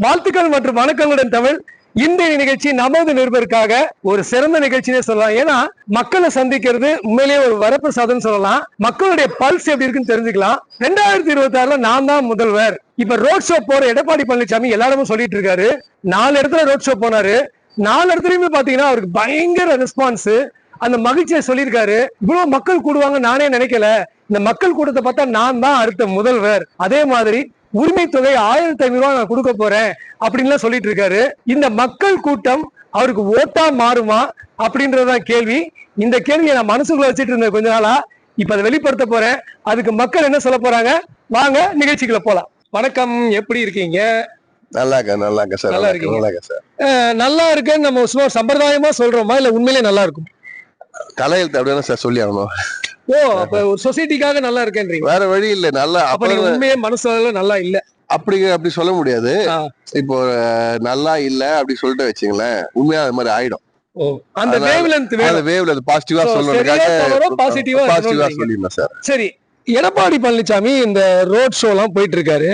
வாழ்த்துக்கள் மற்றும் வணக்கங்களுடன் தமிழ். இன்றைய நிகழ்ச்சி நமது நிருபருக்காக ஒரு சிறந்த நிகழ்ச்சினே சொல்லலாம். ஏன்னா மக்களை சந்திக்கிறது உண்மையிலேயே ஒரு வரப்பிரசாதம் சொல்லலாம். மக்களுடைய பல்ஸ் எப்படி இருக்குன்னு தெரிஞ்சுக்கலாம். ரெண்டாயிரத்தி இருபத்தி ஆறுல நான் தான் முதல்வர். இப்ப ரோட் ஷோ போற எடப்பாடி பழனிசாமி எல்லா இடமும் சொல்லிட்டு இருக்காரு. நாலு இடத்துல ரோட் ஷோ போனாரு. நாலு இடத்துலயுமே பாத்தீங்கன்னா அவருக்கு பயங்கர ரெஸ்பான்ஸ் அந்த மகிழ்ச்சியை சொல்லியிருக்காரு. இவ்வளவு மக்கள் கூடுவாங்க நானே நினைக்கல. இந்த மக்கள் கூட்டத்தை பார்த்தா நான் தான் அடுத்த முதல்வர். அதே மாதிரி உரிமை தொகை ஆயிரத்தி ஐநூறு ரூபாய் நான் கொடுக்க போறேன் அப்படின்லாம் சொல்லிட்டு இருக்காரு. இந்த மக்கள் கூட்டம் அவருக்கு ஓட்டா மாறுமா அப்படின்றதுதான் கேள்வி. இந்த கேள்வியை நான் மனசுக்குள்ள வச்சுட்டு இருந்தேன் கொஞ்ச நாளா. இப்ப அதை வெளிப்படுத்த போறேன். அதுக்கு மக்கள் என்ன சொல்ல போறாங்க? வாங்க நிகழ்ச்சிக்குள்ள போலாம். வணக்கம் எப்படி இருக்கீங்க? நல்லா இருக்கேன் நல்லா இருக்கேன் சார். நல்லா. இருக்கேன் நல்லா இருக்கேன் சார் நல்லா இருக்குன்னு நம்ம சும்மா சம்பிரதாயமா சொல்றோமா? இல்ல உண்மையிலே நல்லா இருக்கும்? தலையெழுத்து அப்படிதானே சார் சொல்லி ஆகணும். ஓ அப்ப ஒரு சொசைட்டிக்காக நல்லா இருக்கேன்றீங்க. வேற வழி இல்ல. நல்லா அப்ப நீங்க உண்மையே மனசுல நல்லா இல்ல. அப்படி அப்படி சொல்ல முடியாது. இப்போ நல்லா இல்ல அப்படி சொல்லிட்டு வச்சுங்களேன். உண்மையா அது மாதிரி ஆயிடும். அந்த வேவ் லென்த் அந்த வேவ்ல அது பாசிட்டிவா ஆ பாசிட்டிவா இருக்கணும்ன்றீங்க. சொல்லிருந்தேன் சார். சரி எடப்பாடி பழனிசாமி இந்த ரோட் ஷோ எல்லாம் போயிட்டு இருக்காரு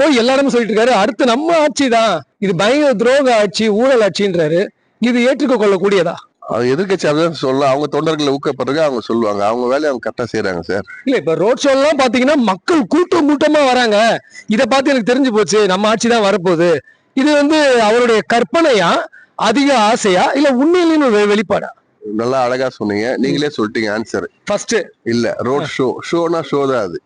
போய் எல்லா இடமும் சொல்லிட்டு இருக்காரு அடுத்து நம்ம ஆட்சி தான் இது பயங்கர துரோக ஆட்சி ஊழல் ஆட்சின்றாரு. இது ஏற்றுக்க கொள்ளக்கூடியதா அது எதிர்க்கட்சி அப்படிதான் சொல்ல அவங்க தொண்டர்களை ஊக்கப்படுறதுக்கு அவங்க சொல்லுவாங்க. அவங்க வேலையை அவங்க கரெக்டா செய்யறாங்க சார். இல்ல இப்ப ரோட் ஷோ எல்லாம் பாத்தீங்கன்னா மக்கள் கூட்டம் கூட்டமா வராங்க. இத பார்த்து எனக்கு தெரிஞ்சு போச்சு நம்ம ஆட்சி தான் வரப்போகுது. இது வந்து அவருடைய கற்பனையா அதிக ஆசையா இல்ல உண்மையிலேயும் ஒரு வெளிப்பாடா? நல்லா அழகா சொன்னீங்க. நீங்களே சொல்லிட்டீங்க ஆன்சர் ஃபர்ஸ்ட் இல்ல ரோட் ஷோ ஷோனா ஷோ தான் அது.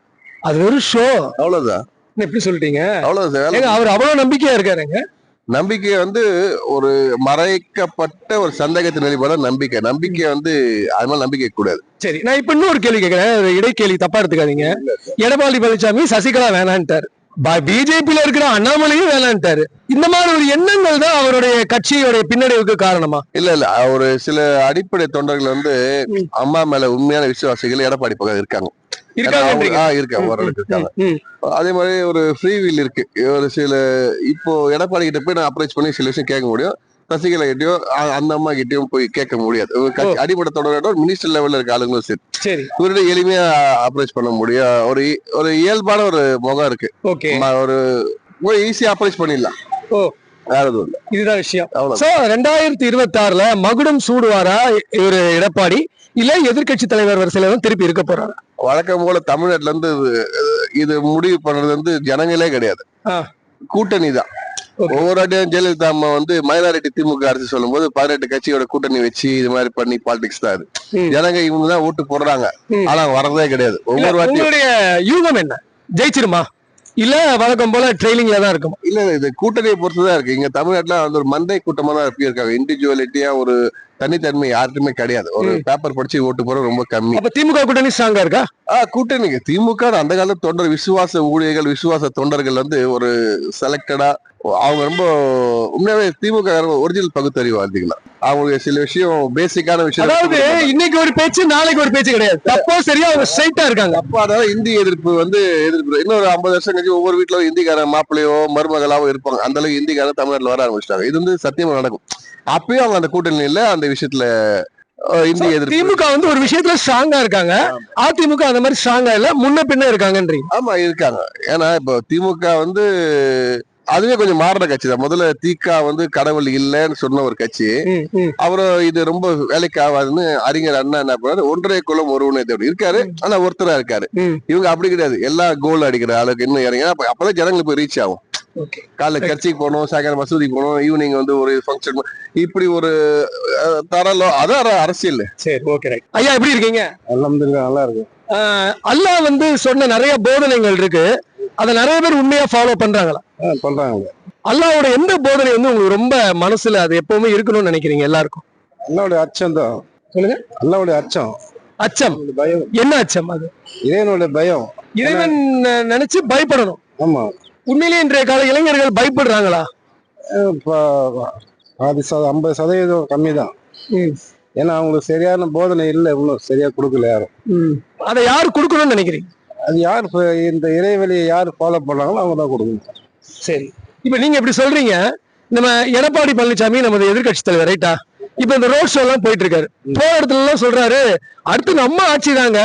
அது ஒரு ஷோ அவ்வளவுதான். எப்படி சொல்லிட்டீங்க? அவ்வளவுதான் அவர் அவ்வளவு நம்பிக்கையா இருக்காருங்க. நம்பிக்கை வந்து ஒரு மறைக்கப்பட்ட ஒரு சந்தேகத்தின் வெளிப்பாடு நம்பிக்கை. நம்பிக்கை வந்து அது மேல நம்பிக்கை கூடாது. சரி நான் இப்ப இன்னொரு கேள்வி கேட்கிறேன் இடைக்கேள்வி தப்பா எடுத்துக்காதீங்க. எடப்பாடி பழனிசாமி சசிகலா வேணான்ட்டாரு. பிஜேபியில இருக்கிற அண்ணாமலையும் வேணான்ட்டாரு. இந்த மாதிரி ஒரு எண்ணங்கள் தான் அவருடைய கட்சியோடைய பின்னடைவுக்கு காரணமா? இல்ல இல்ல. ஒரு சில அடிப்படை தொண்டர்கள் வந்து. அம்மா மேல உண்மையான விசுவாசிகள் எடப்பாடி பக்கம் இருக்காங்க. இருக்காங்க ஓரளவுக்கு இருக்காங்க. அதே மாதிரி ஒரு ஃப்ரீ வில் இருக்கு. ஒரு சில இப்போ எடப்பாடி கிட்ட போய் நான் அப்ரோச் பண்ணி சில விஷயம் கேட்க முடியும். சசிகலா கிட்டயும் அந்த அம்மா கிட்டயும் போய் கேட்க முடியாது. அடிப்படை தொடர் மினிஸ்டர் லெவல்ல இருக்க ஆளுங்களும் சரி. இவர்கிட்ட எளிமையா அப்ரோச் பண்ண முடியும். ஒரு ஒரு இயல்பான ஒரு முகம் இருக்கு. ஒரு ஈஸியா அப்ரோச் பண்ணிடலாம். வேற எதுவும் இல்ல இதுதான் விஷயம். சோ ரெண்டாயிரத்தி இருபத்தி ஆறுல மகுடம் சூடுவாரா இவரு எடப்பாடி? இல்ல எதிர்க்கட்சி தலைவர் வரிசையில தான் திருப்பி இருக்க போறாரா? வழக்கம் போல தமிழ்நாட்டுல இருந்து இது- முடிவு பண்றது வந்து ஜனங்களே கிடையாது. கூட்டணி தான். ஒவ்வொரு வாட்டியும் ஜெயலலிதா அம்மா வந்து மைனாரிட்டி திமுக அரசு சொல்லும்போது பதினெட்டு கட்சியோட கூட்டணி வச்சு இது மாதிரி பண்ணி பாலிடிக்ஸ் தான் ம். ஜனங்க இவங்க தான் ஓட்டு போடுறாங்க. ஆனா வர்றதே கிடையாது. ஒவ்வொரு வாட்டியும் யூகம் என்ன? ஜெயிச்சிருமா? இல்ல வழக்கம் போல ட்ரைனிங்ல தான் இருக்கும். இல்ல இது கூட்டணியை பொறுத்துதான் இருக்கு. இங்க தமிழ்நாட்டுல வந்து ஒரு மந்தை கூட்டமா தான் இருக்காங்க. இண்டிவிஜுவலிட்டியா ஒரு தனித்தன்மை யாருக்குமே கிடையாது. ஒரு பேப்பர் படிச்சு ஓட்டு போறது ரொம்ப கம்மி. திமுக கூட்டணி ஸ்ட்ராங்கா இருக்கா? ஆ கூட்டணிக்கு திமுக அந்த கால தொண்டர் விசுவாச ஊழியர்கள் விசுவாச தொண்டர்கள் வந்து ஒரு செலக்டடா அவங்க ரொம்ப உண்மையாவே திமுக ஒரிஜினல் பகுத்தறிவு அதிகம் அவங்களுடைய சில விஷயம் பேசிக்கான விஷயம் அதாவது இன்னைக்கு ஒரு பேச்சு நாளைக்கு ஒரு பேச்சு கிடையாது. தப்போ சரியா அவங்க ஸ்ட்ரைட்டா இருக்காங்க. அப்ப அதாவது இந்தி எதிர்ப்பு வந்து எதிர்ப்பு. இன்னொரு ஐம்பது வருஷம் கழிச்சு ஒவ்வொரு வீட்டுல ஒரு இந்திக்காரன் மாப்பிள்ளையோ மருமகளாவோ இருப்பாங்க. அந்த அளவுக்கு இந்திக்காரன் தமிழ்நாட்டுல வர ஆரம்பிச்சிட்டாங்க. இது வந்து சத்தியமா நடக்கும். அப்பயும் அவங்க அந்த கூட்டணியில அந்த விஷயத்துல அஹ், இந்தி எதிர்ப்பு. திமுக வந்து ஒரு விஷயத்துல ஸ்ட்ராங்கா இருக்காங்க. அதிமுக அந்த மாதிரி ஸ்ட்ராங்கா இல்ல. முன்ன பின்ன இருக்காங்கன்றீங்க. ஆமா இருக்காங்க. ஏன்னா இப்போ திமுக வந்து அதுவே கொஞ்சம் மாறுற கட்சி தான். முதல்ல திக வந்து கடவுள் இல்லைன்னு சொன்ன ஒரு கட்சி. ம், ம். அவரும் இது ரொம்ப வேலைக்கு ஆகாதுன்னு அறிஞர் அண்ணா என்ன பண்ணாரு ஒன்றரை குலம் ஒருவனே தேவை இருக்காரு ஆனா ஒருத்தரா இருக்காரு. இவங்க அப்படி கிடையாது. எல்லா கோல் அடிக்கிற அளவுக்கு இன்னும் இறங்க அப்ப அப்பதான் ஜனங்களுக்கு போய் ரீச் ஆகும். காலைல சர்ச்சுக்கு போகணும் சாயங்காலம் மசூதிக்கு போகணும் ஈவினிங் வந்து ஒரு ஃபங்க்ஷன் இப்படி ஒரு அஹ், தரலம் அதான் அர- அரசியல். சரி ஓகே ரைட் ஐயா எப்படி இருக்கீங்க? அலமதுல்லா நல்லா இருக்கு. ஆஹ் அல்லாஹ் வந்து சொன்ன நிறைய போதனைகள் இருக்கு. அத நிறைய பேர் உண்மையா ஃபாலோ பண்றாங்களா? பண்றாங்க. அல்லாவோட எந்த போதனை வந்து உங்களுக்கு ரொம்ப மனசுல அது எப்பவுமே இருக்கணும்னு நினைக்கிறீங்க எல்லாருக்கும்? அல்லாவுடைய அச்சம் தான். சொல்லுங்க. அல்லாவுடைய அச்சம். அச்சம். பயம். என்ன அச்சம் அது? இறைவனுடைய பயம். இறைவன் நினைச்சு பயப்படணும். ஆமா. உண்மையிலேயே இன்றைய கால இளைஞர்கள் பயப்படுறாங்களா? பாதி சத ஐம்பது சதவீதம் கம்மி தான் ஏன்னா அவங்களுக்கு சரியான போதனை இல்லை இன்னும் சரியா கொடுக்கல யாரும். அதை யாரு கொடுக்கணும்னு நினைக்கிறீங்க? அது யார் இந்த இறைவெளியை யார் ஃபாலோ பண்றாங்களோ அவங்க தான் கொடுக்கணும். சரி. இப்ப நீங்க இப்படி சொல்றீங்க நம்ம எடப்பாடி பழனிசாமி நமது எதிர்க்கட்சி தலைவர் ரைட்டா? இப்ப இந்த ரோட் ஷோ எல்லாம் போயிட்டு இருக்காரு போற இடத்துல எல்லாம் சொல்றாரு அடுத்து நம்ம ஆட்சி தாங்க.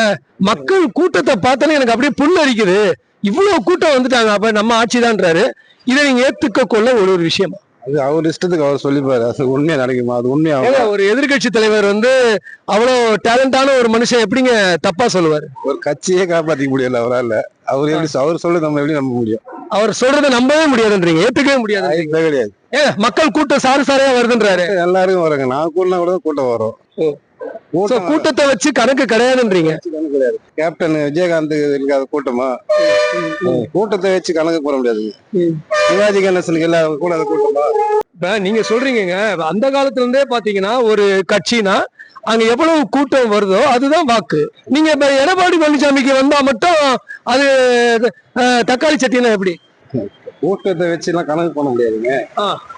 மக்கள் கூட்டத்தை பார்த்தாலே எனக்கு அப்படியே புல்லரிக்குது. இவ்வளவு கூட்டம் வந்துட்டாங்க. அப்ப நம்ம ஆட்சி தான்றாரு இதை நீங்க ஏத்துக்க கொள்ள ஒரு ஒரு விஷயம்? அது அவர் இஷ்டத்துக்கு அவர் சொல்லிப்பாரு. அது உண்மையா நடக்குமா? அது உண்மையா? ஒரு எதிர்க்கட்சி தலைவர் வந்து அவ்வளவு டேலண்டான ஒரு மனுஷன் எப்படிங்க தப்பா சொல்லுவாரு? ஒரு கட்சியே காப்பாத்திக்க முடியல அவரால. அவர் எப்படி அவர் சொல்ல நம்ம எப்படி நம்ப முடியும்? அவர் சொல்றதை நம்பவே முடியாதுன்றீங்க. ஏத்துக்கவே முடியாது கிடையாது. ஏங்க மக்கள் கூட்டம் சாறு சாரையா வருதுன்றாரு. எல்லாருக்கும் வராங்க. நான் கூட்டினா கூட கூட்டம் வரும். கூட்டத்தை வச்சு கணக்கு கிடையாதுன்றீங்க? கேப்டன் விஜயகாந்த் இருக்காத கூட்டமா? கூட்டத்தை வச்சு கணக்கு போட முடியாது. சிவாஜி கணேசனுக்கு எல்லாம் கூட அது கூட்டமா? இப்ப நீங்க சொல்றீங்கங்க அந்த காலத்துல இருந்தே பாத்தீங்கன்னா ஒரு கட்சினா அங்க எவ்வளவு கூட்டம் வருதோ அதுதான் வாக்கு. நீங்க இப்ப எடப்பாடி பழனிசாமிக்கு வந்தா மட்டும் அது தக்காளி சட்டினா எப்படி? கூட்டத்தை வச்சு எல்லாம் கணக்கு பண்ண முடியாதுங்க.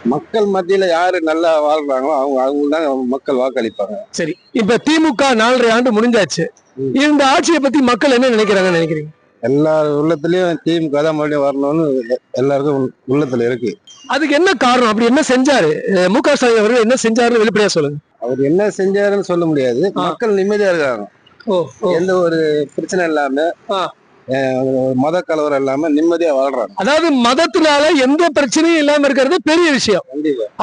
மக்கள் மத்தியில யாரு நல்லா வாழ்றாங்களோ அவங்க அவங்க தான் மக்கள் வாக்களிப்பாங்க. சரி. இப்ப திமுக நாலரை ஆண்டு முடிஞ்சாச்சு. இந்த ஆட்சியை பத்தி மக்கள் என்ன நினைக்கிறாங்கன்னு நினைக்கிறீங்க? எல்லார் உள்ளத்துலயும் திமுக தான் மறுபடியும் வரணும்னு எல்லாருக்கும் உள்- உள்ளத்துல இருக்கு. அதுக்கு என்ன காரணம்? அப்படி என்ன செஞ்சாரு? மு க ஸ்டாலின் அவர்கள் என்ன செஞ்சாருன்னு வெளிப்படையா சொல்லுங்க. அவர் என்ன செஞ்சாருன்னு சொல்ல முடியாது. மக்கள் நிம்மதியா இருக்காங்க. ஓ எந்த ஒரு பிரச்சனை இல்லாம மத கலவரம் இல்லாம நிம்மதியா வாழ்றாங்க. அதாவது மதத்தினால எந்த பிரச்சனையும் இல்லாம இருக்கிறது பெரிய விஷயம்.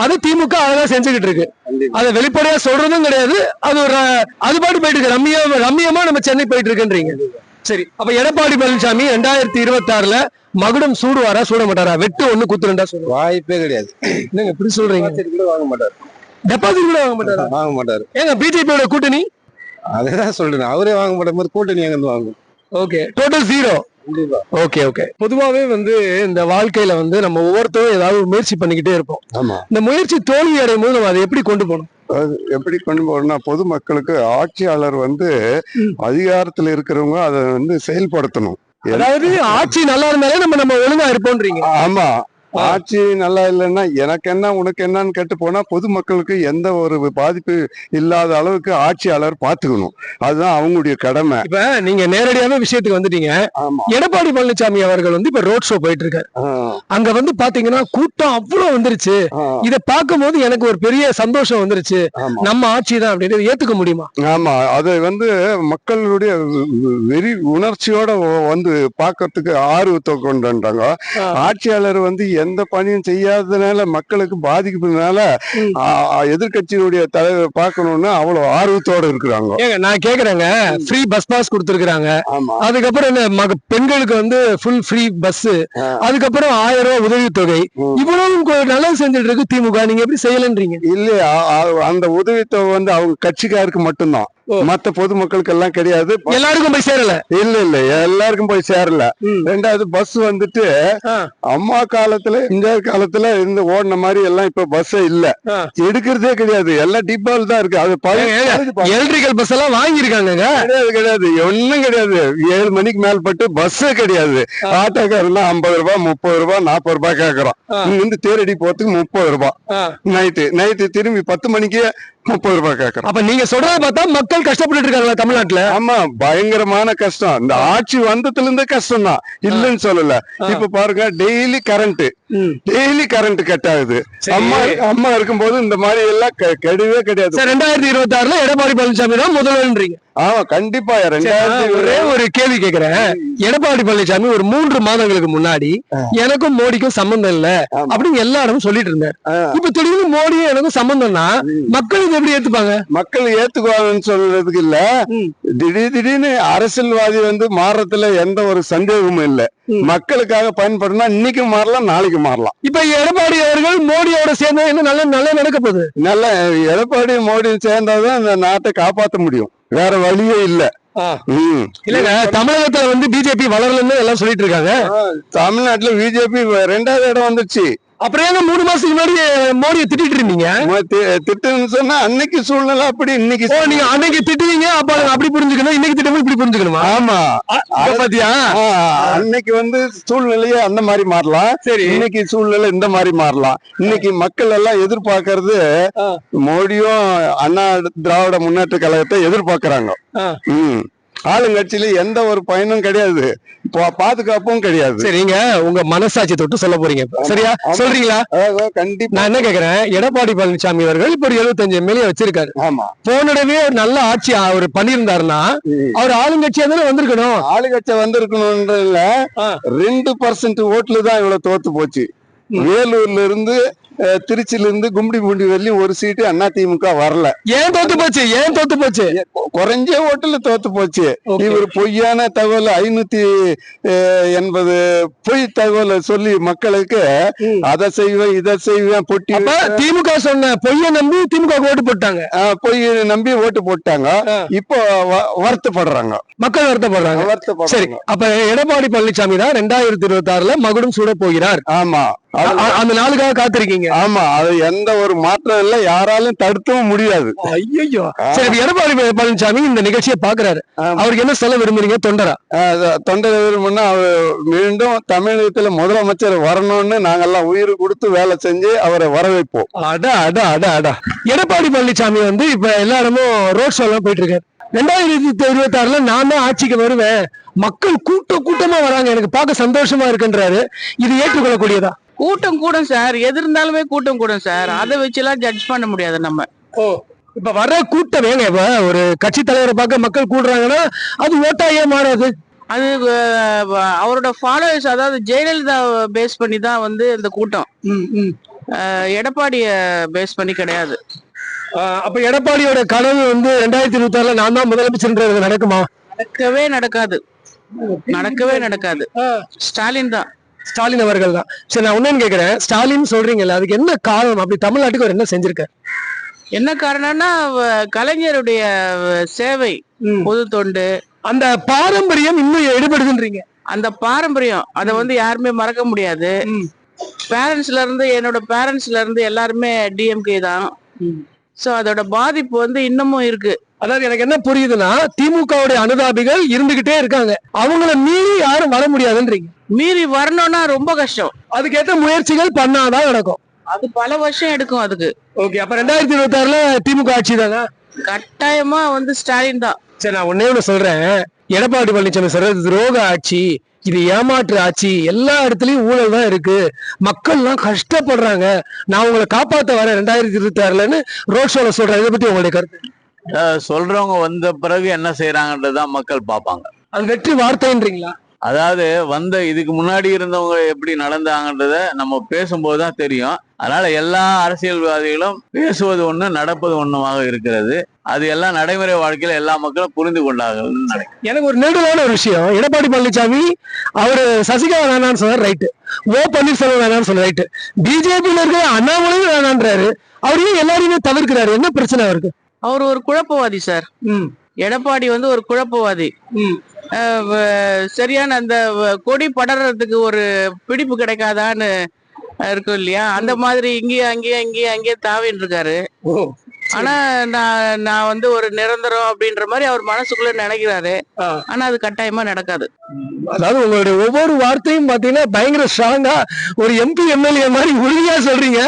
அது திமுக அழகா செஞ்சுக்கிட்டு இருக்கு. அதை வெளிப்படையா சொல்றதும் கிடையாது. அது ஒரு அது பாட்டு போயிட்டு இருக்கு. ரம்மியா ரம்மியமா நம்ம சென்னை போயிட்டு இருக்குன்றீங்க. சரி அப்ப எடப்பாடி பழனிசாமி ரெண்டாயிரத்தி இருபத்தி ஆறுல மகுடம் சூடுவாரா சூட மாட்டாரா வெட்டு ஒண்ணு குத்து ரெண்டா சொல்லுவாங்க வாய்ப்பே கிடையாது. என்னங்க இப்படி சொல்றீங்க? வாங்க மாட்டாரு. டெபாசிட் கூட வாங்க மாட்டாரா? வாங்க மாட்டாரு. ஏங்க பிஜேபியோட கூட்டணி? அதுதான் சொல்றேன். அவரே வாங்க மாட்டார். போது கூட்டணி எங்க வாங்கும்? Okay total zero okay okay பொதுவாவே வந்து இந்த வாழ்க்கையில வந்து நம்ம ஒவ்வொருத்தரும் ஏதாவது முயற்சி பண்ணிக்கிட்டே இருப்போம். இந்த முயற்சி தோல்வி அடையும் போது நம்ம அதை எப்படி கொண்டு போகணும்? எப்படி கொண்டு போகணும்னா பொதுமக்களுக்கு ஆட்சியாளர் வந்து. அதிகாரத்துல இருக்கிறவங்க அதை வந்து செயல்படுத்தணும். அதாவது ஆட்சி நல்லா இருந்தாலே நம்ம நம்ம ஒழுங்கா இருப்போம்ன்றீங்க ஆமா. ஆட்சி நல்லா இல்லைன்னா எனக்கு என்ன உனக்கு என்னன்னு கேட்டு போனா பொதுமக்களுக்கு எந்த ஒரு பாதிப்பு இல்லாத அளவுக்கு ஆட்சியாளர் பாத்துக்கணும் அதுதான் அவங்களுடைய கடமை. இப்ப நீங்க நேரடியாவே விஷயத்துக்கு வந்துட்டீங்க. எடப்பாடி பழனிசாமி அவர்கள் வந்து இப்ப ரோட் ஷோ போயிட்டு இருக்காரு அங்க வந்து பாத்தீங்கன்னா கூட்டம் அவ்வளவு வந்துருச்சு. இத பார்க்கும்போது எனக்கு ஒரு பெரிய சந்தோஷம் வந்துருச்சு. நம்ம ஆட்சி தான் அப்படின்னு ஏத்துக்க முடியுமா? ஆமா. அதை வந்து மக்களுடைய வெறி உணர்ச்சியோட வந்து பார்க்கறதுக்கு ஆர்வத்தை ஆ. ஆட்சியாளர் வந்து எந்த பணியும் செய்யாததுனால மக்களுக்கு பாதிக்கிறதுனால. எதிர்கட்சியினுடைய தலைவர் பார்க்கணும்னு அவ்வளவு ஆர்வத்தோட இருக்கிறாங்க. நான் கேக்குறேங்க. ஃப்ரீ பஸ் பாஸ் கொடுத்துருக்காங்க அதுக்கப்புறம் என்ன மக பெண்களுக்கு வந்து ஃபுல் ஃப்ரீ பஸ். அதுக்கப்புறம் ஆயிரம் ரூபாய் உதவித்தொகை. இவ்வளவு நல்லது செஞ்சுட்டு இருக்கு திமுக. நீங்க எப்படி செய்யலன்றீங்க? இல்லையா அந்த உதவித்தொகை வந்து அவங்க கட்சிக்காருக்கு மட்டும்தான். மத்த பொதுமக்களுக்கு எல்லாம் கிடையாது எல்லாருக்கும் போய் சேரல? இல்ல இல்ல எல்லாருக்கும் போய் சேரல. ரெண்டாவது பஸ் வந்துட்டு. அம்மா காலத்துல எம்ஜிஆர் காலத்துல இருந்து ஓடின மாதிரி எல்லாம் இப்ப பஸ் இல்ல. எடுக்கிறதே கிடையாது. எல்லாம் டிப்பால் தான் இருக்கு. அது. எலக்ட்ரிக்கல் பஸ் எல்லாம் வாங்கியிருக்காங்க கிடையாது கிடையாது. ஒண்ணும் கிடையாது. ஏழு மணிக்கு மேல் பட்டு பஸ்ஸே கிடையாது. ஆ. ஆட்டோக்காரனா ஐம்பது ரூபாய் முப்பது ரூபாய் நாற்பது ரூபாய் கேக்குறான் ஆ. இங்க இருந்து தேரடி போறதுக்கு முப்பது ரூபாய் நைட்டு நைட்டு திரும்பி பத்து மணிக்கு முப்பது ரூபாய் கேக்குறான் அப்ப நீங்க சொல்றத பார்த்தா மக்கள் கஷ்டப்பட்டு இருக்காங்களா தமிழ்நாட்டுல? ஆமா பயங்கரமான கஷ்டம். இந்த ஆட்சி வந்ததுல இருந்தே கஷ்டம் தான் இல்லைன்னு சொல்லல. இப்ப பாருங்க daily current daily current cut ஆகுது. அம்மா அம்மா இருக்கும்போது இந்த மாதிரி எல்லாம் கெ- கெடவே கிடையாது. ரெண்டாயிரத்தி இருபத்தி ஆறுல எடப்பாடி பழனிசாமி தான் முதல்வர்ன்றீங்க. ஆமா கண்டிப்பா ரெண்டாயிரத்தி ஒரே ஒரு கேள்வி கேக்குறேன். எடப்பாடி பழனிசாமி ஒரு மூன்று மாதங்களுக்கு முன்னாடி எனக்கும் மோடிக்கும் சம்பந்தம் இல்ல. அப்படின்னு எல்லா இடமும் சொல்லிட்டு இருந்தாரு. ஆ. இப்ப திடீர்னு மோடியும் எனக்கும் சம்பந்தம்னா. மக்கள் இதை எப்படி ஏத்துப்பாங்க? மக்கள் ஏத்துக்குவாங்கன்னு சொல்றதுக்கு இல்ல. திடீர் திடீர்னு அரசியல்வாதி வந்து மாறத்துல எந்த ஒரு சந்தேகமும் இல்ல. மக்களுக்காக பயன்படுனா இன்னைக்கு மாறலாம் நாளைக்கு மாறலாம். இப்ப எடப்பாடி அவர்கள் மோடியோட சேர்ந்தா என்ன நல்ல நல்ல நடக்க போகுது. நல்ல எடப்பாடி மோடி சேர்ந்தாதான் இந்த நாட்டை காப்பாத்த முடியும். வேற வழியே இல்ல. இல்லங்க தமிழகத்துல வந்து பிஜேபி வளரலன்னு எல்லாம் சொல்லிட்டு இருக்காங்க. தமிழ்நாட்டுல பிஜேபி ரெண்டாவது இடம் வந்துச்சு. அப்புறம் ஏங்க மூணு மாசத்துக்கு முன்னாடி மோடியை திட்டிட்டு இருந்தீங்க? திட்டுன்னு சொன்னா அன்னைக்கு சூழ்நிலை அப்படி இன்னைக்கு ஓ நீங்க அன்னைக்கு திட்டுவீங்க அப்ப அப்படி புரிஞ்சுக்கணும் இன்னைக்கு திட்டமும் இப்படி புரிஞ்சுக்கணுமா? ஆமா. பாத்தியா? அன்னைக்கு வந்து சூழ்நிலையே அந்த மாதிரி மாறலாம். சரி. இன்னைக்கு சூழ்நிலை இந்த மாதிரி மாறலாம். இன்னைக்கு மக்கள் எல்லாம் எதிர்பார்க்கறது. மோடியும் அண்ணா திராவிட முன்னேற்ற கழகத்தை எதிர்பார்க்கறாங்க. ஆளுங்கட்சியில எந்த ஒரு பயனும் கிடையாது. பாதுகாப்பும் கிடையாது. சரிங்க உங்க மனசாட்சி தொட்டு சொல்ல போறீங்க. சரியா. சொல்றீங்களா? கண்டிப்பா. நான் என்ன கேக்குறேன்? எடப்பாடி பழனிசாமி அவர்கள் இப்ப ஒரு எழுபத்தஞ்சு எம்எல்ஏ வச்சிருக்காரு. ஆமா. போனடவே ஒரு நல்ல ஆட்சி அவர் பண்ணியிருந்தாருன்னா. அவர் ஆளுங்கட்சியா தானே வந்திருக்கணும்? ஆளுங்கட்சி வந்திருக்கணும்ன்றதுல. ரெண்டு பர்சன்ட் ஓட்டுல தான் இவ்வளவு தோத்து போச்சு. வேலூர்ல இருந்து அஹ், திருச்சியில இருந்து கும்மிடிப்பூண்டி வரலையும் ஒரு சீட்டு அண்ணா திமுக வரல. ஏன் தோத்து போச்சு? ஏன் தோத்து போச்சு? குறைஞ்ச ஓட்டுல தோத்து போச்சு. இவர் பொய்யான தகவல் ஐநூத்தி எண்பது பொய் தகவலை சொல்லி மக்களுக்கு. அதை செய்வேன் இதை செய்வேன் பொட்டி திமுக சொன்ன பொய்ய நம்பி திமுக ஓட்டு போட்டாங்க. அஹ், பொய் நம்பி ஓட்டு போட்டாங்க. இப்போ வருத்தப்படுறாங்க. மக்கள் வருத்தப்படுறாங்க. வருத்தப்படுறாங்க. அப்ப எடப்பாடி பழனிசாமி தான் ரெண்டாயிரத்தி இருபத்தி ஆறுல மகுடம் சூட போகிறார். ஆமா. அந்த நாளுக்காக காத்திருக்கீங்க? ஆமா அது எந்த ஒரு மாற்றம் இல்ல யாராலும் தடுக்கவும் முடியாது. ஐயோ சரி எடப்பாடி பழனிசாமி இந்த நிகழ்ச்சியை பாக்குறாரு. அவருக்கு என்ன சொல்ல விரும்புறீங்க? தொண்டரா? அஹ் தொண்டை விரும்புனா அவர் மீண்டும் தமிழகத்துல முதலமைச்சர் வரணும்னு நாங்கெல்லாம் உயிர் கொடுத்து வேலை செஞ்சு அவரை வரவேற்போம். அடா அடா அடா அடா. எடப்பாடி பழனிசாமி வந்து இப்ப எல்லா இடமும் ரோட் ஷோ எல்லாம் போயிட்டு இருக்காரு ரெண்டாயிரத்தி இருபத்தி ஆறுல நான் தான் ஆட்சிக்கு வருவேன். மக்கள் கூட்டம் கூட்டமா வராங்க. எனக்கு பார்க்க சந்தோஷமா இருக்குன்றாரு. இது ஏற்றுக்கொள்ளக்கூடியதா? கூட்டம் கூடும் சார். எது இருந்தாலுமே கூட்டம் கூடும் சார். அதை வச்சுலாம் ஜட்ஜ் பண்ண முடியாது நம்ம. ஓ இப்ப வர்ற கூட்டம் ஏங்க இப்ப ஒரு கட்சி தலைவரை பார்க்க மக்கள் கூடுறாங்கன்னா அது ஓட்டா ஏன் மாறாது அது அவரோட ஃபாலோவர்ஸ் அதாவது ஜெயலலிதா பேஸ் பண்ணி தான் வந்து இந்த கூட்டம். எடப்பாடிய பேஸ் பண்ணி கிடையாது. அப்ப எடப்பாடியோட கனவு வந்து ரெண்டாயிரத்தி இருபத்தி ஆறுல நான் தான் முதலமைச்சர்ன்றது நடக்குமா? நடக்கவே நடக்காது. நடக்கவே நடக்காது. ஸ்டாலின் தான். ஸ்டாலின் அவர்கள் தான். சரி நான் ஒன்னு கேக்குறேன். ஸ்டாலின் சொல்றீங்கல்ல அதுக்கு என்ன காரணம்? அப்படி தமிழ்நாட்டுக்கு அவர் என்ன செஞ்சிருக்காரு என்ன காரணம்னா கலைஞருடைய சேவை பொது தொண்டு. அந்த பாரம்பரியம் இன்னும் எடுபடுதுன்றீங்க. அந்த பாரம்பரியம் அதை வந்து யாருமே மறக்க முடியாது. பேரண்ட்ஸ்ல இருந்து என்னோட பேரண்ட்ஸ்ல இருந்து எல்லாருமே டிஎம்கே தான். சோ அதோட பாதிப்பு வந்து இன்னமும் இருக்கு. அதாவது எனக்கு என்ன புரியுதுன்னா திமுகவுடைய அனுதாபிகள் இருந்துகிட்டே இருக்காங்க. அவங்கள மீறி யாரும் வர முடியாதுன்றீங்க. மீறி வரணும்னா ரொம்ப கஷ்டம். அதுக்கேற்ற முயற்சிகள் பண்ணாதான் நடக்கும். அது பல வருஷம் எடுக்கும் அதுக்கு. ஓகே அப்ப ரெண்டாயிரத்தி இருபத்தி ஆறுல திமுக ஆட்சி தானே? கட்டாயமா வந்து ஸ்டாலின் தான். சரி நான் ஒன்னே ஒண்ணு சொல்றேன். எடப்பாடி பழனிசாமி சொல்றது துரோக ஆட்சி இது ஏமாற்று ஆட்சி. எல்லா இடத்துலயும் ஊழல் தான் இருக்கு. மக்கள்லாம் கஷ்டப்படுறாங்க. நான் உங்களை காப்பாத்த வரேன். ரெண்டாயிரத்தி இருபத்தி ஆறுலன்னு ரோட் ஷோல சொல்றேன். இதை பத்தி உங்களுடைய கருத்து? சொல்றவங்க வந்த பிறகு என்ன செய்யறாங்கன்றதுதான் மக்கள் பார்ப்பாங்க. அது வெற்றி வார்த்தைன்றீங்களா? அதாவது வந்த இதுக்கு முன்னாடி இருந்தவங்க எப்படி நடந்தாங்கன்றத நம்ம பேசும்போது தான் தெரியும். அதனால எல்லா அரசியல்வாதிகளும் பேசுவது ஒண்ணு நடப்பது ஒண்ணுமாக இருக்கிறது. அது எல்லாம் நடைமுறை வாழ்க்கையில எல்லா மக்களும் புரிந்து கொண்டாங்கன்னு நினைக்கிறேன். எனக்கு ஒரு நெடுலான ஒரு விஷயம். எடப்பாடி பழனிசாமி அவரு சசிகலா வேணான்னு சொன்னார் ரைட்டு ஓ பன்னீர்செல்வம் வேணாம்னு சொன்ன ரைட்டு பிஜேபியில இருக்கிற அண்ணாமலையும் வேணான்றாரு அவர் ஏன் எல்லாரையுமே தவிர்க்கிறாரு? என்ன பிரச்சனை அவருக்கு? அவர் ஒரு குழப்பவாதி சார். ம். எடப்பாடி வந்து ஒரு குழப்பவாதி. சரியான அந்த கொடி படறதுக்கு ஒரு பிடிப்பு கிடைக்காதான்னு இருக்கும் இல்லையா? அந்த மாதிரி இங்கேயும் அங்கேயும் இங்கேயும் அங்கேயும் தாவின்னு இருக்காரு ஆனா நான் நான் வந்து ஒரு நிரந்தரம் அப்படின்ற மாதிரி அவர் மனசுக்குள்ள நினைக்கிறாரு. ஆனா அது கட்டாயமா நடக்காது. அதாவது உங்களுடைய ஒவ்வொரு வார்த்தையும் பாத்தீங்கன்னா பயங்கர ஸ்ட்ராங்கா ஒரு எம்பி எம்எல்ஏ மாதிரி உறுதியா சொல்றீங்க.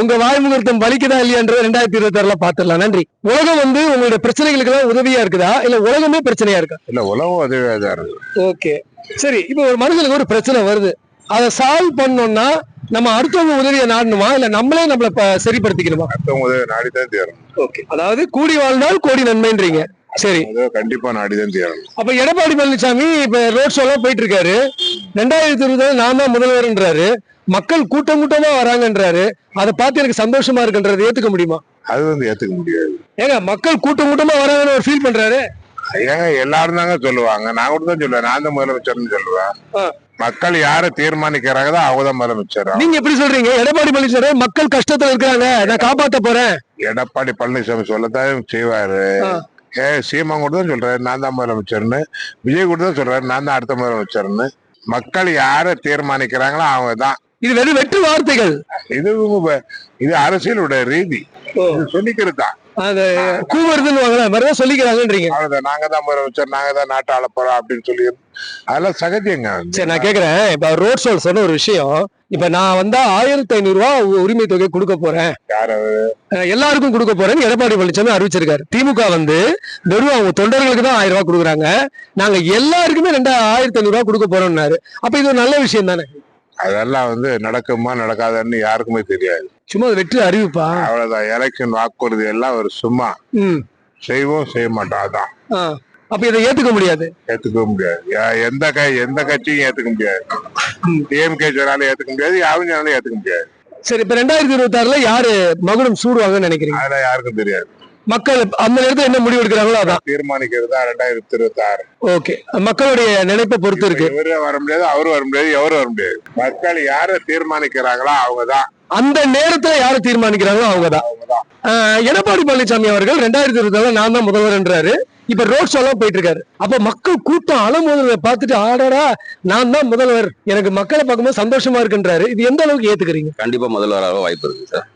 உங்க வாய்முகூர்த்தம் பலிக்குதா இல்லையான்ற ரெண்டாயிரத்தி இருபத்தி ஆறுல பாத்துடலாம். நன்றி. உலகம் வந்து உங்களுடைய பிரச்சனைகளுக்கு எல்லாம் உதவியா இருக்குதா? இல்ல உலகமே பிரச்சனையா இருக்கா? இல்ல உலகம் உதவியா தான் இருக்கு. ஓகே. சரி இப்போ ஒரு மனுஷனுக்கு ஒரு பிரச்சனை வருது. அதை சால்வ் பண்ணோம்னா நம்ம அடுத்தவங்க உதவியை நாடணுமா? இல்ல நம்மளே நம்மள சரிப்படுத்திக்கணுமா? மத்தவங்க உதவி நாடி தான் தீரணும். ஓகே அதாவது கூடி வாழ்ந்தால் கோடி நன்மைன்றீங்க. சரி. கண்டிப்பா நாடி தான் தீரணும். அப்ப எடப்பாடி பழனிசாமி இப்ப ரோட் ஷோ எல்லாம் போயிட்டு இருக்காரு ரெண்டாயிரத்தி இருபது நான் தான் முதல்வர்ன்றாரு. மக்கள் கூட்டம் கூட்டமா வராங்கன்றாரு. அதை பார்த்து எனக்கு சந்தோஷமா இருக்குன்றது ஏத்துக்க முடியுமா? அது வந்து ஏத்துக்க முடியாது. ஏங்க மக்கள் கூட்டம் கூட்டமா வராங்கன்னு ஒரு ஃபீல் பண்றாரு? ஏங்க எல்லாரும் தாங்க சொல்லுவாங்க. நான் கூட தான் சொல்லுவேன். நான் தான் முதலமைச்சர்னு சொல்லுவேன். மக்கள் யாரை தீர்மானிக்கிறாங்களோ அவங்க தான் முதலமைச்சர் நீங்க எப்படி சொல்றீங்க? எடப்பாடி பழனிசாமி மக்கள் கஷ்டத்துல இருக்காங்க நான் காப்பாத்த போறேன். எடப்பாடி பழனிசாமி சொல்லத்தான் செய்வாரு. ஏ சீமான் கூட தான் சொல்றாரு. நான் தான் முதலமைச்சர்னு விஜய் கூட தான் சொல்றாரு. நான் தான் அடுத்த முதலமைச்சர்னு மக்கள் யாரை தீர்மானிக்கிறாங்களோ அவங்க தான். இது வெறும் வெற்று வார்த்தைகள். இது இது அரசியலோட ரீதி. சொல்லிக்கிறது தான். அந்த கூவருதுன்னு வாங்கலாம் மாதிரிதான் சொல்லிக்கிறாங்கன்றீங்க. அவ்வளவுதான். நாங்க தான் முதலமைச்சர் நாங்க தான் நாட்டை ஆளப்போறோம் அப்படின்னு சொல்லி அதெல்லாம் சகஜங்க சரி நான் கேக்குறேன். இப்ப ரோட் ஷோல் சொன்ன ஒரு விஷயம். இப்ப நான் வந்தா ஆயிரத்தி ஐநூறு ரூபா உரிமை தொகை கொடுக்க போறேன். எல்லாருக்கும் கொடுக்க போறேன்னு எடப்பாடி பழனிசாமி அறிவிச்சிருக்காரு. திமுக வந்து வெறும் அவங்க தொண்டர்களுக்கு தான் ஆயிரம் ரூபாய் கொடுக்குறாங்க. நாங்க எல்லாருக்குமே ரெண்டா ஆயிரத்தி ஐநூறு ரூபாய் கொடுக்க போறோம்னாரு. அப்ப இது ஒரு நல்ல விஷயம் தானே? அதெல்லாம் வந்து நடக்குமா நடக்காதுன்னு யாருக்குமே தெரியாது. சும்மா வெற்றி அறிவிப்பா? அவ்வளவுதான். எலெக்ஷன் வாக்குறுதி எல்லாம் ஒரு சும்மா. செய்வோம் செய்ய மாட்டோம். அதான். அப்ப இதை ஏத்துக்க முடியாது? ஏத்துக்க முடியாது. எந்த க எந்த கட்சியும் ஏத்துக்க முடியாது. டிஎம்கே சொன்னாலும் ஏத்துக்க முடியாது. யாரும் சொன்னாலும் ஏத்துக்க முடியாது. சரி இப்ப ரெண்டாயிரத்தி இருபத்தி ஆறுல யாரு மகுடம் சூடுவாங்கன்னு நினைக்கிறீங்க? அதெல்லாம் யாருக்கும் தெரியாது. மக்கள் அந்த நேரத்துல என்ன முடிவு எடுக்கிறாங்களோ அதான். தீர்மானிக்கிறது தான் ரெண்டாயிரத்தி இருபத்தி ஆறு ஓகே மக்களுடைய நினைப்பை பொறுத்து இருக்கு. இவரு வர முடியாது அவரு வர முடியாது எவரும் வர முடியாது. மக்கள் யார தீர்மானிக்கிறாங்களோ அவங்கதான். அந்த நேரத்துல யாரு தீர்மானிக்கிறாங்களோ அவங்கதான். எடப்பாடி பழனிசாமி அவர்கள் ரெண்டாயிரத்தி இருபத்தி நான் தான் முதல்வர்ன்றாரு இப்ப ரோட் ஷோ எல்லாம் போயிட்டு இருக்காரு அப்ப மக்கள் கூட்டம் அலமோதுறத பார்த்துட்டு ஆடாடா நான் தான் முதல்வர். எனக்கு மக்களை பார்க்கும்போது சந்தோஷமா இருக்குன்றாரு. இது எந்த அளவுக்கு ஏத்துக்கிறீங்க? கண்டிப்பா முதல்வராக வாய்ப்பு இருக்கு சார்.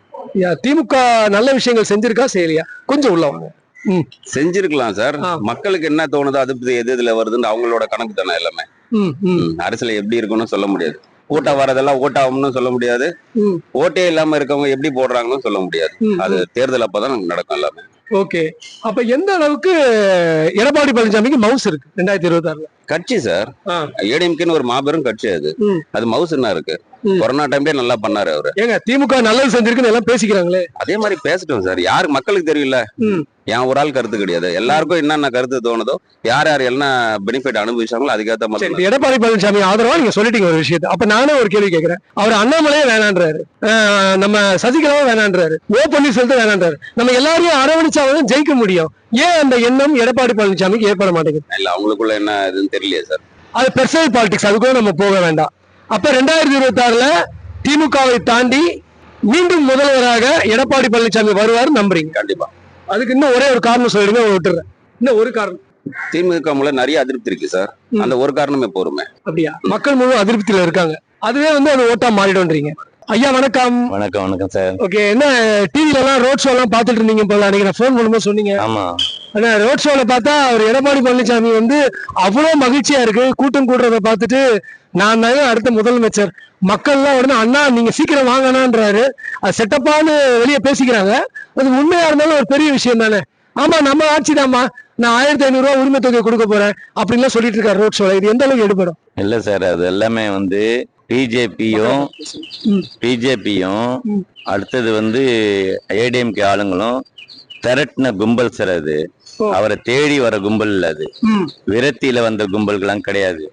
திமுக நல்ல விஷயங்கள் செஞ்சிருக்கா செய்யலையா? கொஞ்சம் உள்ள வாங்க. செஞ்சிருக்கலாம் சார். மக்களுக்கு என்ன தோணுதோ அது எது இதுல வருதுன்னு அவங்களோட கணக்கு தானே எல்லாமே. அரசியல் எப்படி இருக்குன்னு சொல்ல முடியாது. ஓட்டா வரதெல்லாம் ஓட்டாகும்னு சொல்ல முடியாது. ஓட்டே இல்லாம இருக்கவங்க எப்படி போடுறாங்கன்னு சொல்ல முடியாது. அது தேர்தல் அப்பதான் நடக்கும் எல்லாமே. ஓகே. அப்ப எந்த அளவுக்கு எடப்பாடி பழனிசாமிக்கு மவுஸ் இருக்கு? ரெண்டாயிரத்தி இருபத்தி ஆறுல கட்சி சார். ஏடிஎம்கேன்னு ஒரு மாபெரும் கட்சி அது. அது மவுஸ் என்ன இருக்கு. கொரோனா டைம்லயே நல்லா பண்ணாரு அவரு. ஏங்க திமுக நல்லது செஞ்சிருக்குன்னு எல்லாம் பேசிக்கிறாங்களே. அதே மாதிரி பேசட்டும் சார். யாரு மக்களுக்கு தெரியல. என் ஒரு ஆள் கருத்து கிடையாது. எல்லாருக்கும் என்னென்ன கருத்து தோணுதோ யார் யார் என்ன பெனிஃபிட் அனுபவிச்சாங்களோ அதுக்கேற்ற மாதிரி எடப்பாடி பழனிசாமி ஆதரவா நீங்க சொல்லிட்டீங்க ஒரு விஷயத்த. அப்ப நானே ஒரு கேள்வி கேட்கிறேன் அவர் அண்ணாமலையே வேணான்றாரு. நம்ம சசிகலாவும் வேணான்றாரு. ஓ பன்னீர்செல்வம் வேணான்றாரு. நம்ம எல்லாரையும் அரவணைச்சாவது ஜெயிக்க முடியும். ஏன் அந்த எண்ணம் எடப்பாடி பழனிசாமிக்கு ஏற்பட மாட்டேங்குது? இல்ல அவங்களுக்குள்ள என்ன இதுன்னு தெரியலையே சார். அது பெர்சனல் பாலிடிக்ஸ் அதுக்கும் நம்ம போக வேண்டாம். அப்ப ரெண்டாயிரத்தி இருபத்தி ஆறுல திமுகவை தாண்டி மீண்டும் முதல்வராக எடப்பாடி பழனிசாமி வருவார் நம்புறீங்க. கண்டிப்பா. அதுக்கு இன்னும் ஒரே ஒரு காரணம் சொல்லிடுங்க விட்டுறேன். இன்னும் ஒரு காரணம். திமுக மூலம் நிறைய அதிருப்தி இருக்கு சார். அந்த ஒரு காரணமே போருமே. அப்படியா? மக்கள் முழு அதிருப்தியில இருக்காங்க. அதுவே வந்து அது ஓட்டா மாறிடும்ன்றீங்க. ஐயா வணக்கம். வணக்கம் வணக்கம் சார். ஓகே என்ன டிவில எல்லாம் ரோட் ஷோ எல்லாம் பாத்துட்டு இருந்தீங்க போல அன்னைக்கு நான் ஃபோன் பண்ணும்போது சொன்னீங்க. ஆமா. ஆனா ரோட் ஷோல பார்த்தா அவர் எடப்பாடி பழனிசாமி வந்து அவ்வளவு மகிழ்ச்சியா இருக்கு கூட்டம் கூடுறத பார்த்துட்டு நான் தாங்க அடுத்த முதலமைச்சர். மக்கள்லாம் உடனே அண்ணா நீங்க சீக்கிரம் வாங்கண்ணான்றாரு. அது செட்டப்பான்னு வெளியே பேசிக்கிறாங்க. அது உண்மையா இருந்தாலும் ஒரு பெரிய விஷயம் தானே. ஆமா நம்ம ஆட்சி நான் ஆயிரத்தி ஐநூறு ரூபாய் உரிமை தொகை கொடுக்க போறேன் அப்படின்லாம் சொல்லிட்டு இருக்காரு ரோட் ஷோல இது எந்த அளவுக்கு எடுபடும்? இல்ல சார் அது எல்லாமே வந்து பிஜேபியும். பிஜேபியும். அடுத்தது வந்து ஏடிஎம்கே ஆளுங்களும் திரட்டின கும்பல் சார் அது. அவரை தேடி வர கும்பல் இல்ல அது விரத்தியில வந்த கும்பல்கள்லாம் கிடையாது.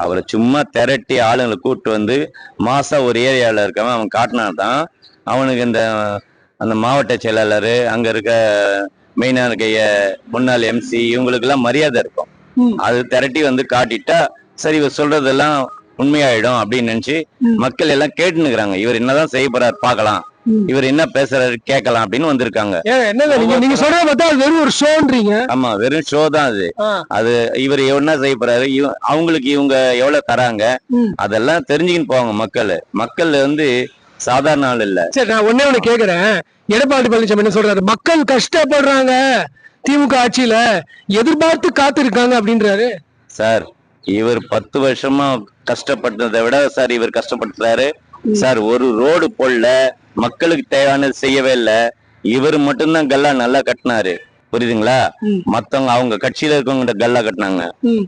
அவரை சும்மா திரட்டி ஆளுங்களை கூட்டு வந்து மாசா ஒரு ஏரியால இருக்கவன் அவன் காட்டினா தான் அவனுக்கு இந்த அந்த மாவட்ட செயலாளர் அங்க இருக்க மெயினா இருக்க முன்னாள் எம்சி இவங்களுக்கு எல்லாம் மரியாதை இருக்கும். அது திரட்டி வந்து காட்டிட்டா சரி இவர் சொல்றதெல்லாம் உண்மையாயிடும் அப்படின்னு நினைச்சு. மக்கள் எல்லாம் கேட்டுனுக்குறாங்க இவர் என்னதான் செய்ய போறாரு பார்க்கலாம். ம். இவர் என்ன பேசுறாரு கேட்கலாம் அப்படின்னு வந்திருக்காங்க. நீங்க நீங்க சொல்றத பார்த்தா அது வெறும் ஒரு ஷோன்றீங்க. ஆமா வெறும் ஷோ தான் அது. அது இவர் என்ன செய்ய போறாரு? அவங்களுக்கு இவங்க எவ்வளவு தராங்க. அதெல்லாம் தெரிஞ்சுக்கின்னு போவாங்க மக்கள். மக்கள் வந்து சாதாரண ஆள் இல்ல. சரி நான் ஒண்ணே ஒண்ணு கேக்குறேன். எடப்பாடி பழனிசாமி என்ன சொல்றாரு? மக்கள் கஷ்டப்படுறாங்க. திமுக ஆட்சியில எதிர்பார்த்து காத்திருக்காங்க அப்படின்றாரு. சார் இவர் பத்து வருஷமா கஷ்டப்பட்டதை விட சார் இவர் கஷ்டப்படுத்துறாரு சார் ஒரு ரோடு போடல மக்களுக்கு தேவையானது செய்யவே இல்ல இவர் மட்டும்தான் கல்லா நல்லா கட்டினாரு புரியுதுங்களா. மத்தவங்க அவங்க கட்சியில இருக்கவங்க கல்லா கட்டினாங்க.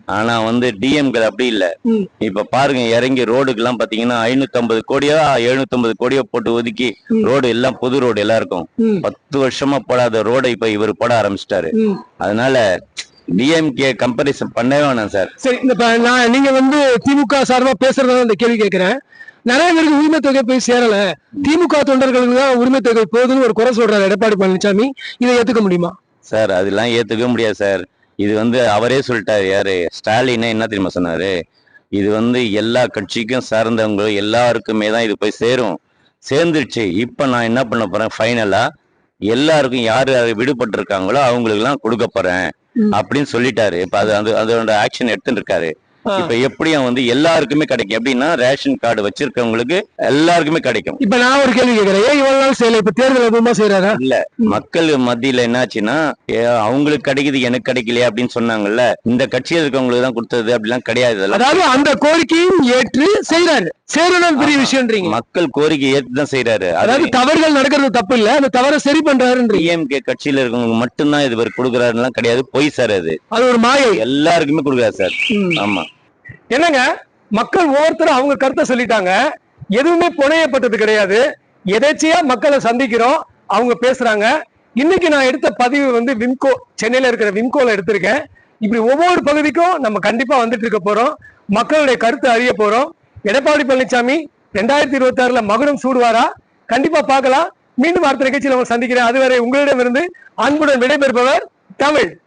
ஆனா வந்து டிஎம்கே அப்படி இல்ல. இப்ப பாருங்க இறங்கி ரோடுக்கு எல்லாம் பாத்தீங்கன்னா ஐநூத்தி ஐம்பது கோடியோ எழுநூத்தி ஐம்பது கோடியோ போட்டு ஒதுக்கி. ரோடு எல்லாம் புது ரோடு எல்லாம் இருக்கும். பத்து வருஷமா போடாத ரோடை இப்ப இவர் போட ஆரம்பிச்சிட்டாரு. அதனால டிஎம்கே கம்பேரிசன் பண்ணவே வேணாம் சார் சரி இந்த ப- நான் நீங்க வந்து திமுக சார்பா பேசுறதால இந்த கேள்வி கேட்கிறேன் நிறைய பேருக்கு உரிமை தொகை போய் சேரல. திமுக தொண்டர்களுக்கு தான் உரிமை தொகை போகுதுன்னு ஒரு குறை சொல்றாரு எடப்பாடி பழனிசாமி. இதை ஏத்துக்க முடியுமா? சார் அதெல்லாம் ஏத்துக்க முடியாது சார் இது வந்து அவரே சொல்லிட்டாரு யாரு? ஸ்டாலினே என்ன தெரியுமா சொன்னாரு? இது வந்து எல்லா கட்சிக்கும் சார்ந்தவங்க எல்லாருக்குமே தான் இது போய் சேரும். சேர்ந்துருச்சு. இப்ப நான் என்ன பண்ண போறேன்? ஃபைனலா எல்லாருக்கும் யாரு யாரு விடுபட்டு இருக்காங்களோ அவங்களுக்கு எல்லாம் கொடுக்க போறேன். அப்படின்னு சொல்லிட்டாரு. இப்ப அது அது அதோட ஆக்ஷன் எடுத்துட்டு இருக்காரு. இப்ப எப்படியும் வந்து எல்லாருக்குமே கிடைக்கும். எப்படின்னா ரேஷன் கார்டு வச்சிருக்கவங்களுக்கு எல்லாருக்குமே கிடைக்கும். இப்ப நான் ஒரு கேள்வி கேட்கிறேன். ஏன் இவ்வளவு நாள் செய்யல இப்ப தேர்தல் அதிகமா செய்யறாரா? மக்கள் மத்தியில என்னாச்சுன்னா அவங்களுக்கு கிடைக்குது எனக்கு கிடைக்கலையே அப்படின்னு சொன்னாங்கல்ல இந்த கட்சியில் இருக்கவங்களுக்கு தான் கொடுத்தது அப்படிலாம் கிடையாது. அதாவது அந்த கோரிக்கையும் ஏற்று செய்யறாரு செய்யறது பெரிய விஷயம்ன்றீங்க. மக்கள் கோரிக்கை ஏத்து தான் செய்யறாரு அதாவது தவறுகள் நடக்கிறது தப்பு இல்ல அந்த தவறை சரி பண்றாருன்றீங்க. டிஎம்கே கட்சியில இருக்கவங்க மட்டும்தான் இது கொடுக்குறாருலாம் கிடையாது. பொய் சார் அது. அது ஒரு மாயை. எல்லாருக்குமே கொடுக்குறாரு சார். ஆமா. என்னங்க? மக்கள் ஒவ்வொருத்தரும் அவங்க கருத்தை சொல்லிட்டாங்க. எதுவுமே புனையப்பட்டது கிடையாது. எதேச்சியா மக்களை சந்திக்கிறோம். அவங்க பேசுறாங்க. இன்னைக்கு நான் எடுத்த பதிவு வந்து விம்கோ சென்னையில இருக்கிற விம்கோல எடுத்திருக்கேன். இப்படி ஒவ்வொரு பகுதிக்கும் நம்ம கண்டிப்பா வந்துட்டு இருக்க போறோம். மக்களுடைய கருத்து அறிய போறோம். எடப்பாடி பழனிசாமி ரெண்டாயிரத்தி இருபத்தி ஆறுல மகுடம் சூடுவாரா? கண்டிப்பா பார்க்கலாம். மீண்டும் அடுத்த நிகழ்ச்சியில் உங்களை சந்திக்கிறேன். அதுவரை உங்களிடமிருந்து அன்புடன் விடைபெறுபவர் தமிழ்.